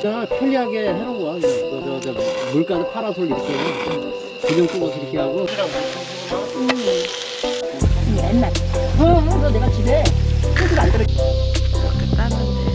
자, 편리하게 해놓은 거야. 저, 저, 저, 물가도 파라솔 이렇게. 그냥 뜯어서 이렇게 하고. 옛날 어, 그래서 내가 집에 소주를 안 들어. 이렇게 따는데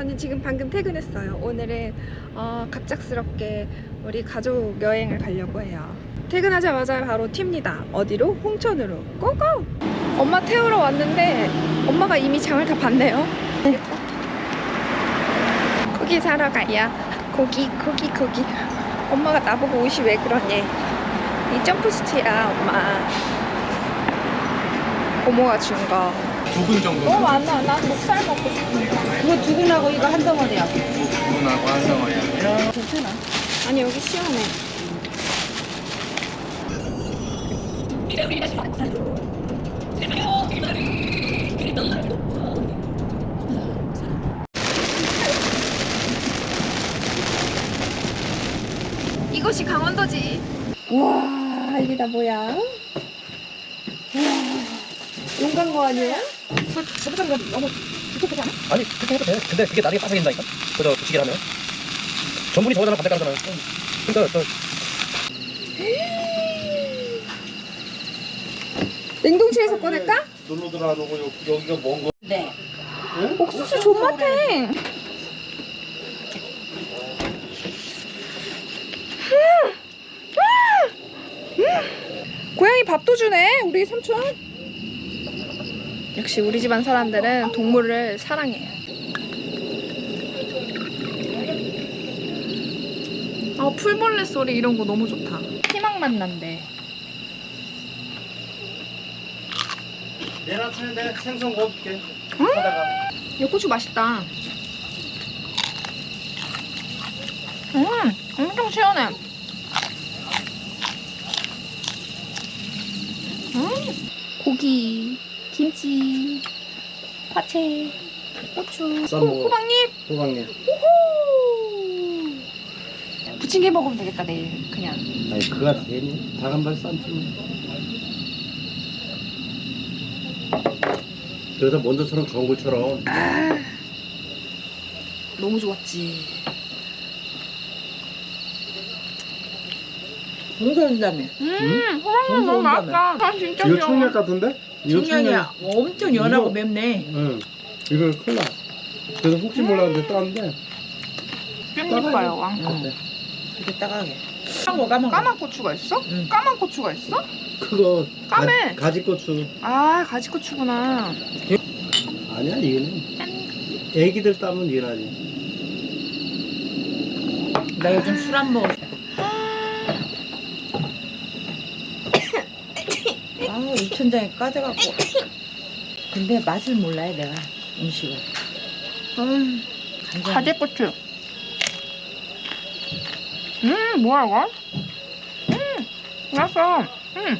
저는 지금 방금 퇴근했어요. 오늘은 어, 갑작스럽게 우리 가족 여행을 가려고 해요. 퇴근하자마자 바로 튑니다. 어디로? 홍천으로. 고고! 엄마 태우러 왔는데 엄마가 이미 장을 다 봤네요. 고기 사러 가야 고기 고기 고기. 엄마가 나보고 옷이 왜 그러니? 이 점프스트야 엄마. 고모가 준거 두근 정도. 어 많아 난 목살 먹고 싶은데 그거 두근하고 이거 한 덩어리야. 두근하고 한 덩어리야. 괜찮아 아니 여기 시원해 이것이 강원도지 와 이게 다 뭐야 와 용간 거 아니야? 아니 그렇게 해도 돼. 근데 그게 나중에 빠삭인다니까. 그저 붙이기를 하면. 전분이 저거잖아 반대 가잖아요. 그러니까 저 냉동실에서 꺼낼까? 놀러 들어가고 여기가 먼 거. 네. 옥수수 존맛해. 음! 음! 고양이 밥도 주네, 우리 삼촌. 역시 우리 집안 사람들은 동물을 사랑해요. 아, 풀벌레 소리 이런 거 너무 좋다. 희망 만 난대. 내일 아침에 내가 생선 구워줄게. 음! 이 고추 맛있다. 음, 엄청 시원해. 음, 고기, 김치, 파채, 고추, 쌈 호, 먹어. 호박잎. 호박잎. 우후. 부침개 먹으면 되겠다 내일 그냥. 아니, 그가 되니? 다간발 쌈지. 그래서 먼저처럼 전골처럼 너무 좋았지. 동선이라며. 음, 호박잎 너무 맛있다. 아 진짜 이거 귀여워. 청약 같은데? 청년이야. 엄청 연하고 이거- 맵네. 응. 이거 콜라. 그래서 혹시 몰랐는데 땄는데. 깻잎봐요 왕거. 응. 이렇게 따가게. 까먹어 까먹어. 까만 고추가 있어? 응. 까만 고추가 있어? 그거 까매. 가, 가지고추 아 가지 고추구나. 아니야 이거는 애기들 따면 유난히 나 요즘 술 안 먹었어. 아우 입천장에 까져갖고. 근데 맛을 몰라요 내가 음식을. 음, 간장. 가지고추. 음 뭐야 이거? 음 맛있어. 음.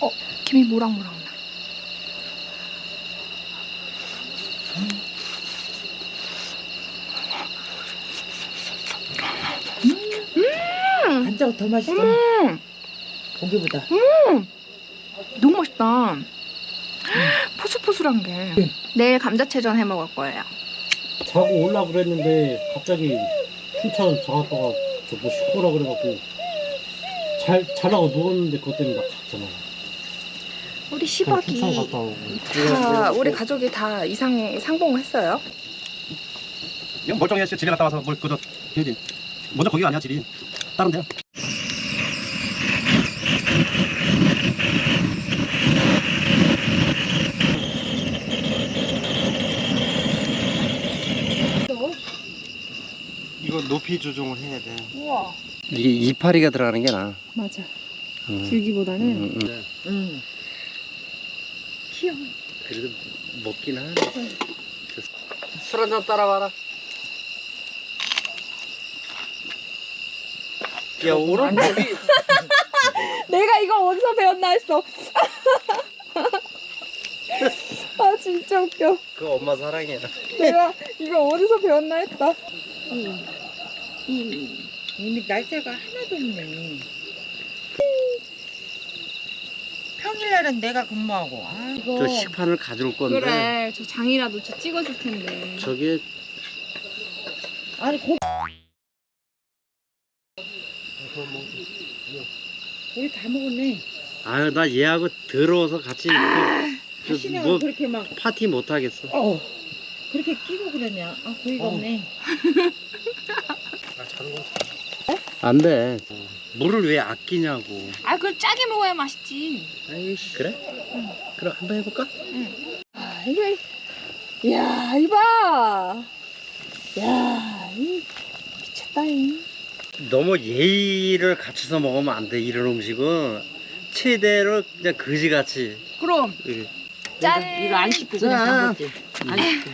어 김이 모락모락 나. 간장 더 맛있어. 음 고기보다. 너무 맛있다. 포슬포슬한 게. 내일 감자채전 해 먹을 거예요. 자고 올라 그랬는데 갑자기 춘천 저 아빠가 저뭐 시끄러 그래갖고 잘 자라고 누웠는데 그것 때문에 나 갔잖아 우리 그냥 춘천 시박이 갔다 오고 다 우리 가족이 다 이상 상봉했어요. 멀쩡해 씨 집에 갔다 와서 뭘 그저 해야지. 먼저 거기가 아니야 집이. 다른 데야. 이거 높이 조정을 해야 돼. 우와 이게 이파리가 들어가는 게 나아 맞아. 응. 줄기보다는 응, 응. 응. 귀여워. 그래도 먹긴 하네 술 한잔 따라와라 야 오늘 목이 내가 이거 어디서 배웠나 했어. 아 진짜 웃겨. 그거 엄마 사랑이야. 내가 이거 어디서 배웠나 했다. 이미 날짜가 하나도 없네. 평일날은 내가 근무하고. 아, 이거. 저 식판을 가져올 건데 그래, 저 장이라도 저 찍어줄 텐데. 저게 아니 고. 우리 다 먹었네. 아유 나 얘하고 더러워서 같이 그, 하시냐고 뭐 그렇게 막. 파티 못 하겠어. 어. 그렇게 끼고 그러냐? 아 고의가 어. 없네. 안 돼. 물을 왜 아끼냐고. 아, 그걸 짜게 먹어야 맛있지. 아이씨 그래? 그럼 한번 해볼까? 아, 이거, 야, 이봐. 야, 이 미쳤다, 이. 너무 예의를 갖춰서 먹으면 안 돼. 이런 음식은 최대로 그냥 거지같이. 그럼, 이렇게. 짠. 이거 안 씻고 그냥 자. 담갔지. 안 씻고.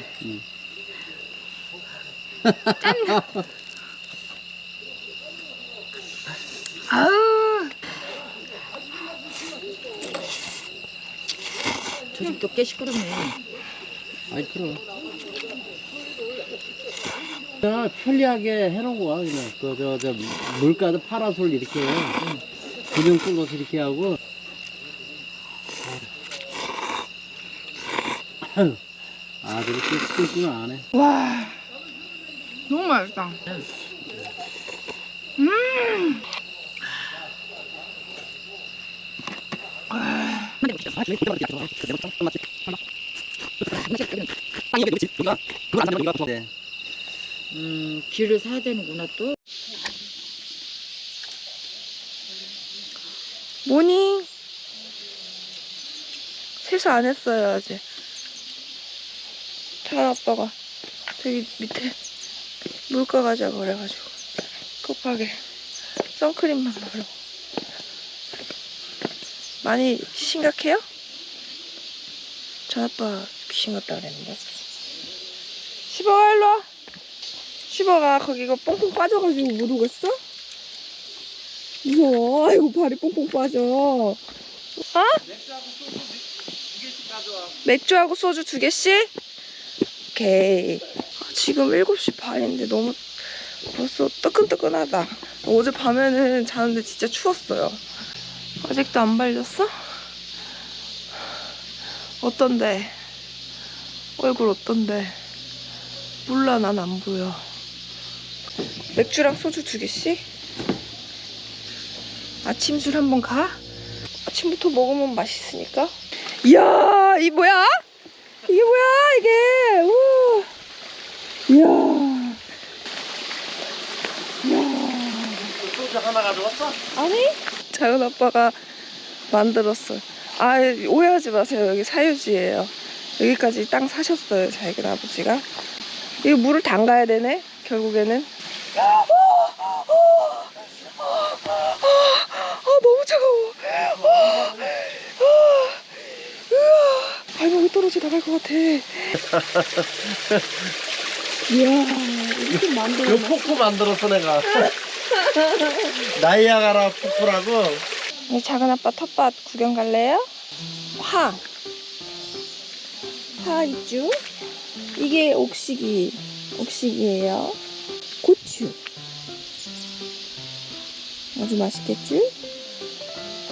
아우. 저 집도 꽤 시끄럽네. 아이 그럼. 그냥 편리하게 해놓은 거야 그냥 그저 저 물가도 파라솔 이렇게 구경 뚫어서 이렇게 하고 아유, 아들이 꿀꿀 안 해. 와. 너무 맛있다. 네. 음, 귤을 사야 되는구나 또. 뭐니? 세수 안 했어요, 아직. 찬 아빠가 저기 밑에 물가 가자고 그래가지고 급하게 선크림만 바르고. 많이 심각해요? 전 아빠 귀신 같다 그랬는데. 시버가 일로 와. 시버가 거기 이거 뽕뽕 빠져가지고 못 오겠어? 무서워. 아이고, 발이 뽕뽕 빠져. 어? 맥주하고 소주 두 개씩? 오케이. 아, 지금 7시 반인데 너무 벌써 뜨끈뜨끈하다. 어제 밤에는 자는데 진짜 추웠어요. 아직도 안 발렸어? 어떤데? 얼굴 어떤데? 몰라, 난 안 보여. 맥주랑 소주 두 개씩? 아침술 한번 가? 아침부터 먹으면 맛있으니까. 이야, 이 뭐야? 이게 뭐야, 이게? 우와. 이야. 소주 하나 가져왔어? 아니? 작은 아빠가 만들었어. 아, 오해하지 마세요. 여기 사유지예요. 여기까지 땅 사셨어요, 자기 아버지가. 이거 물을 담가야 되네, 결국에는. 아, 너무 차가워. 아, 아, 으아. 발목이 떨어져 나갈 것 같아. 이야, 이렇게 만들어. 그 폭포 만들었어 내가. 나이아가라 폭포라고. 우리 작은 아빠 텃밭 구경 갈래요? 파. 파 있죠? 이게 옥식이, 옥식이에요. 고추. 아주 맛있겠죠?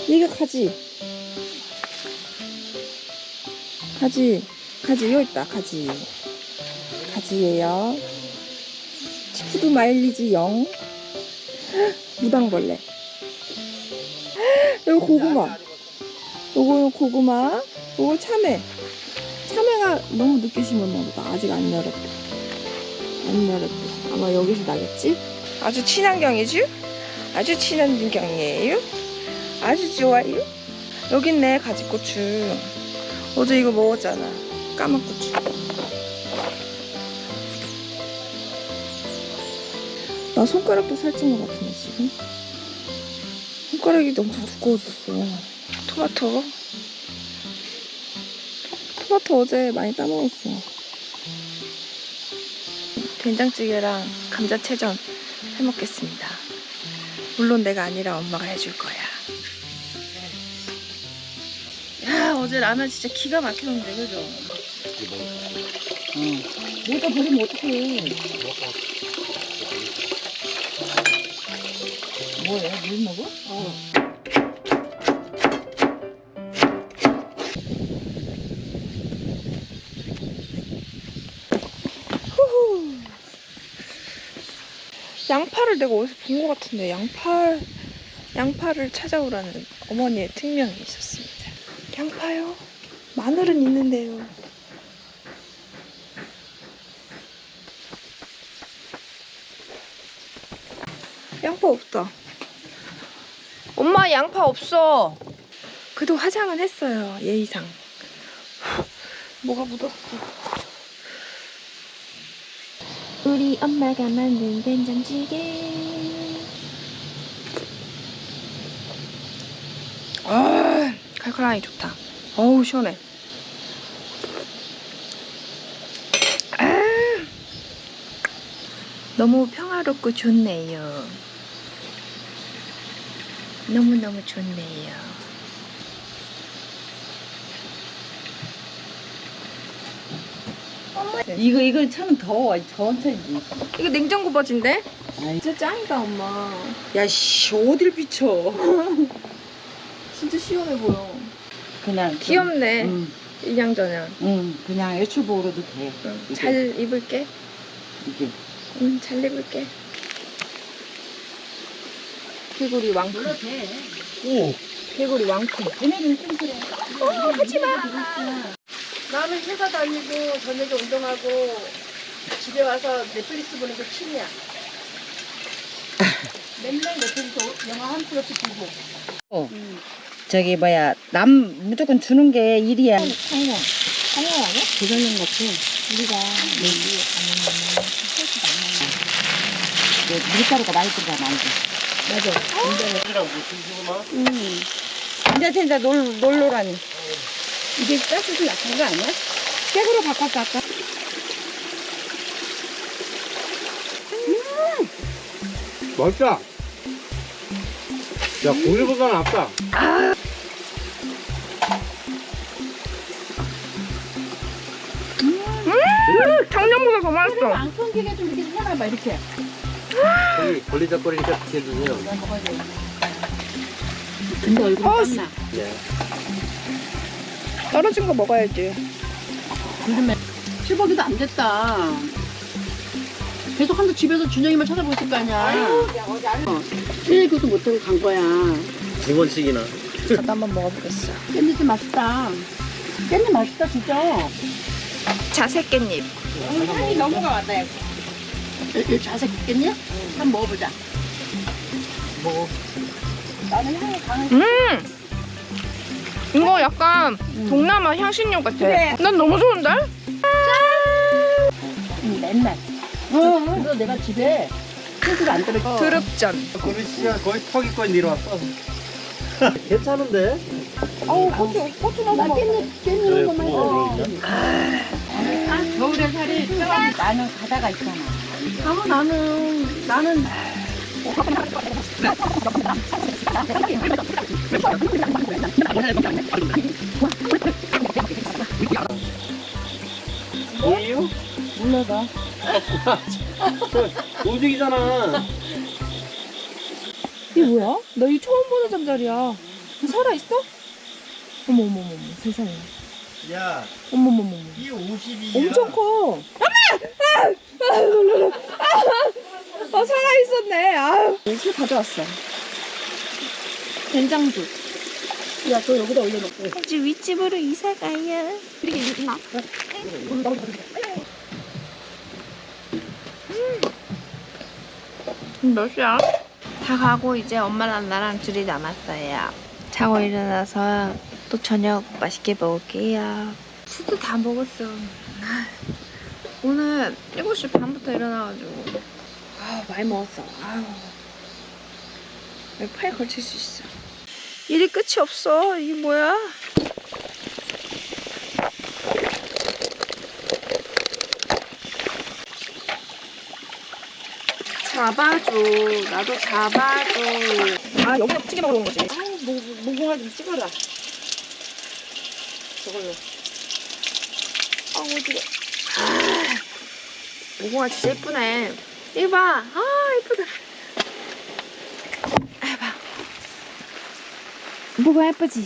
이게 가지. 가지. 가지, 여기 있다, 가지. 가지예요. 치푸드 마일리지 0. 무당벌레. 여기 고구마. 요거 고구마. 요거 참외. 참외가 너무 늦게 심었나 보다. 아직 안 열었다. 안 열었다. 아마 여기서 나겠지? 아주 친환경이죠? 아주 친환경이에요. 아주 좋아요. 여기 있네, 가지고추. 어제 이거 먹었잖아. 까만 고추. 나 손가락도 살찐 것 같은데, 지금? 손가락이 엄청 두꺼워졌어. 토마토. 토마토 어제 많이 따먹었어. 된장찌개랑 감자채전 해먹겠습니다. 물론 내가 아니라 엄마가 해줄 거야. 어제 라면 진짜 기가 막히던데 그죠? 뭐다 버리면 어떡해. 뭐야, 물 먹어? 양파를 내가 어디서 본 것 같은데 양파 양파를 찾아오라는 어머니의 특명이 있었습니다. 양파요? 마늘은 있는데요. 양파 없다. 엄마 양파 없어. 그래도 화장은 했어요 예의상. 뭐가 묻었어. 우리 엄마가 만든 된장찌개. 아, 칼칼하니 좋다. 어우, 시원해. 아, 너무 평화롭고 좋네요. 너무너무 좋네요. 이거, 이거 참 더워. 천천히. 이거 냉장고 바지인데? 아이. 진짜 짱이다, 엄마. 야, 씨, 어딜 비춰. 진짜 시원해 보여. 그냥. 좀, 귀엽네. 응, 일양저냥. 응, 그냥 애출보로도 돼. 응, 이게. 잘 입을게. 이게. 응, 잘 입을게. 개구리 왕큰. 돼. 오! 개구리 왕큰. 걔네는 좀 그래. 어, 하지 마. 나는 회사 다니고 저녁에 운동하고 집에 와서 넷플릭스 보는 게 취미야. 맨날 넷플릭스 영화 한 프로씩 보고. 어. 저기 뭐야 남 무조건 주는 게 일이야. 상어. 상어 아니야? 대전령 같아. 우리가 여기 가면은 헬스가 안 나와. 밀가루가 많이 들어가 많이. 맞아. 이랑 무슨? 음. 진짜 놀 놀러라니. 이게 가스도 약한 거 아니야? 새거로 바꿨어 아까. 맛있다! 야, 고기보다 낫다. 작년보다 더 맛있어. 안 끊기게 좀 이렇게 해놔봐 이렇게. 거기 걸리적거리니까 비켜주세요. 근데 얼굴 어, 땀나. 네. 떨어진 거 먹어야지. 실버기도 안 됐다. 계속 한도 집에서 준영이만 찾아보고 있을 거 아니야. 어. 1교도 못하고 간 거야. 두 번씩이나. 저도 한번 먹어보겠어. 깻잎이 맛있다. 깻잎 맛있다, 진짜. 자색 깻잎. 향이 넘어가 왔다 야. 이, 이 자색 깻잎? 한번 먹어보자. 먹어. 나는 향이 강한. 음! 이거 약간 동남아 향신료 같아. 그래. 난 너무 좋은데? 응, 맨날. 어, 그래서 내가 집에 소주가 안 들어. 드릅전. 거기 시간 거의 턱이까지 내려왔어. 괜찮은데? 어우, 고추, 고추 나 너무 깻잎, 깻잎 고마워, 어. 아, 겨울에 살이 나는 가다가 있잖아. 아, 나는, 나는. 뭐예요? 몰라봐. 오직이잖아. 이게 뭐야? 나 이거 처음 보는 잠자리야. 이거 살아있어? 어머, 어머, 어머, 어머, 세상에. 야, 어머, 어머, 어머. 이 50이야. 엄청 커. 엄마! 아! 아. 아, 아, 살아있었네. 아유. 술 가져왔어. 된장죽. 야, 저 여기다 올려놓고. 이제 윗집으로 이사 가요. 이렇게 있나? 음. 몇 시야? 다 가고 이제 엄마랑 나랑 둘이 남았어요. 자고 일어나서 또 저녁 맛있게 먹을게요. 술도 다 먹었어. 아, 오늘 7시 반부터 일어나가지고 아 많이 먹었어. 아유. 여기 팔 걸칠 수 있어. 일이 끝이 없어. 이게 뭐야? 잡아줘. 나도 잡아줘. 아, 여기다 찌개 먹으러 온 거지. 아우, 뭐, 뭐, 뭐, 좀 찍어라. 저걸로. 아 어지러. 아, 모공아 진짜 예쁘네. 이거 봐. 아 예쁘다. 아 봐. 뭐가 예쁘지?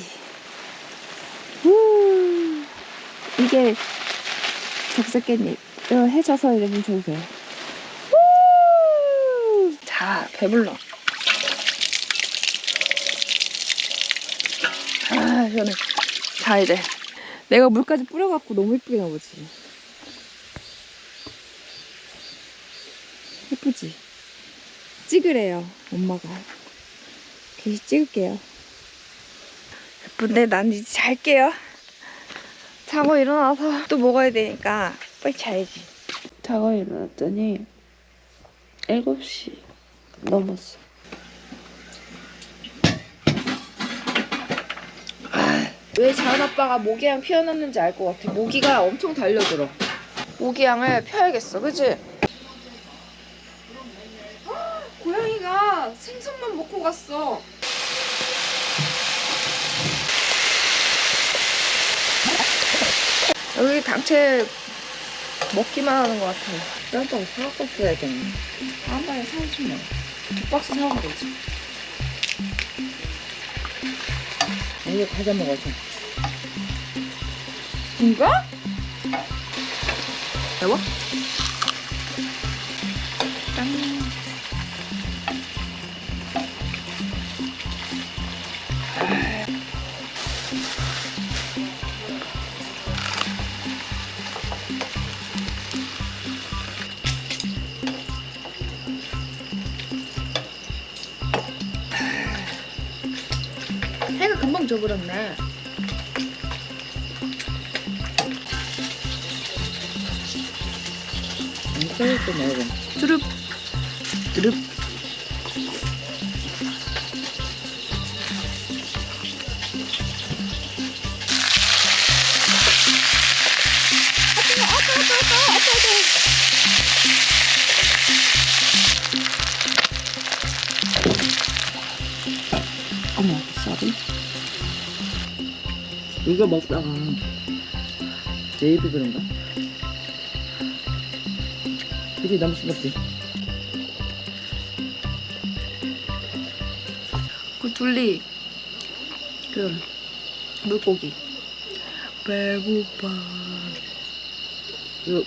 우 이게 적색깻잎. 이거 해져서 이렇게 좋으세요. 우! 자 배불러. 아 시원해. 자 이제 내가 물까지 뿌려갖고 너무 예쁘게 나오지. 예쁘지? 찍으래요, 엄마가. 계시 찍을게요. 예쁜데 난 이제 잘게요. 자고 일어나서 또 먹어야 되니까 빨리 자야지. 자고 일어났더니 7시 넘었어. 왜 자은 아빠가 모기향 피워놨는지 알 것 같아. 모기가 엄청 달려들어. 모기향을 펴야겠어, 그치? 고양이가 생선만 먹고 갔어. 여기 당채 먹기만 하는 것 같아. 짬뽕 사갖고 써야겠네. 한 번에 사오지 뭐. 두 박스 사오면 되지. 이거 과자 먹어서. 이거? 매워? 금방 져버렸네. 안 써야 또 먹어. 두릅. 두릅. 이거 먹다가 내 입이 그런가? 그지 너무 싱겁지? 그 둘리 그래. 물고기. 배고파. 이거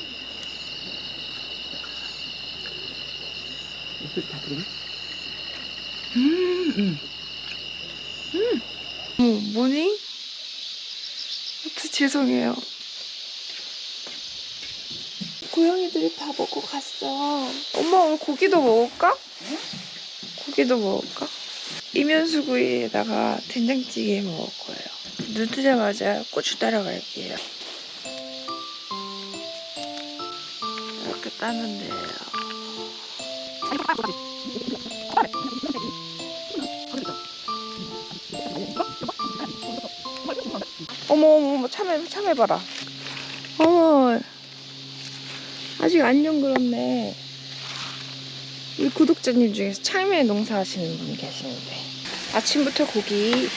입술 다 들어? 음, 어, 뭐니? 죄송해요. 고양이들이 다 먹고 갔어. 엄마 오늘 고기도 먹을까? 고기도 먹을까? 이면수구이에다가 된장찌개 먹을 거예요. 눈 뜨자마자 고추 따라갈게요. 이렇게 따는데요. 어머 어머 어머 참해 참해 봐라. 어머 아직 안녕 그렇네. 우리 구독자님 중에서 참외 농사하시는 분 계시는데 아침부터 고기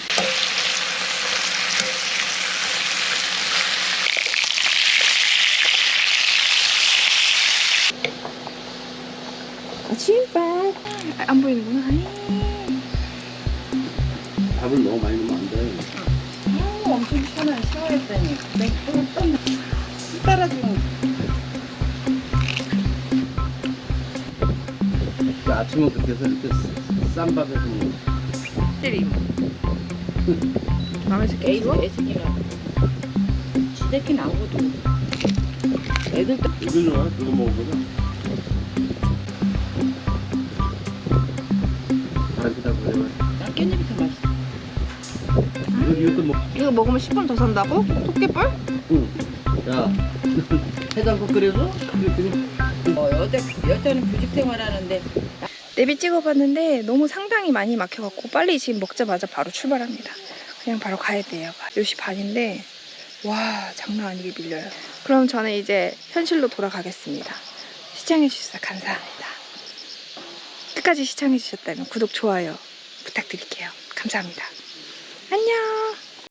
아침밥 아, 안 보이는구나. 아이. 밥을 너무 많이 넣으면 안 돼. 맥주는 또 따라주면 그 아침은 그렇게 해서 이렇게 싼 밥에 좀 때림. 마음에 애들, 새끼 애새끼가. 지새끼 나오거든. 애들도 이걸 좋아 그거 먹어보자. 먹. 먹으면 10분 더 산다고? 토끼뿔? 응. 야 해장국? 그랬더니 어, 여자, 여자는 교직 생활하는데 내비 찍어봤는데 너무 상당히 많이 막혀갖고 빨리 지금 먹자마자 바로 출발합니다. 그냥 바로 가야 돼요. 10시 반인데 와 장난 아니게 밀려요. 그럼 저는 이제 현실로 돌아가겠습니다. 시청해주셔서 감사합니다. 끝까지 시청해주셨다면 구독, 좋아요 부탁드릴게요. 감사합니다. 안녕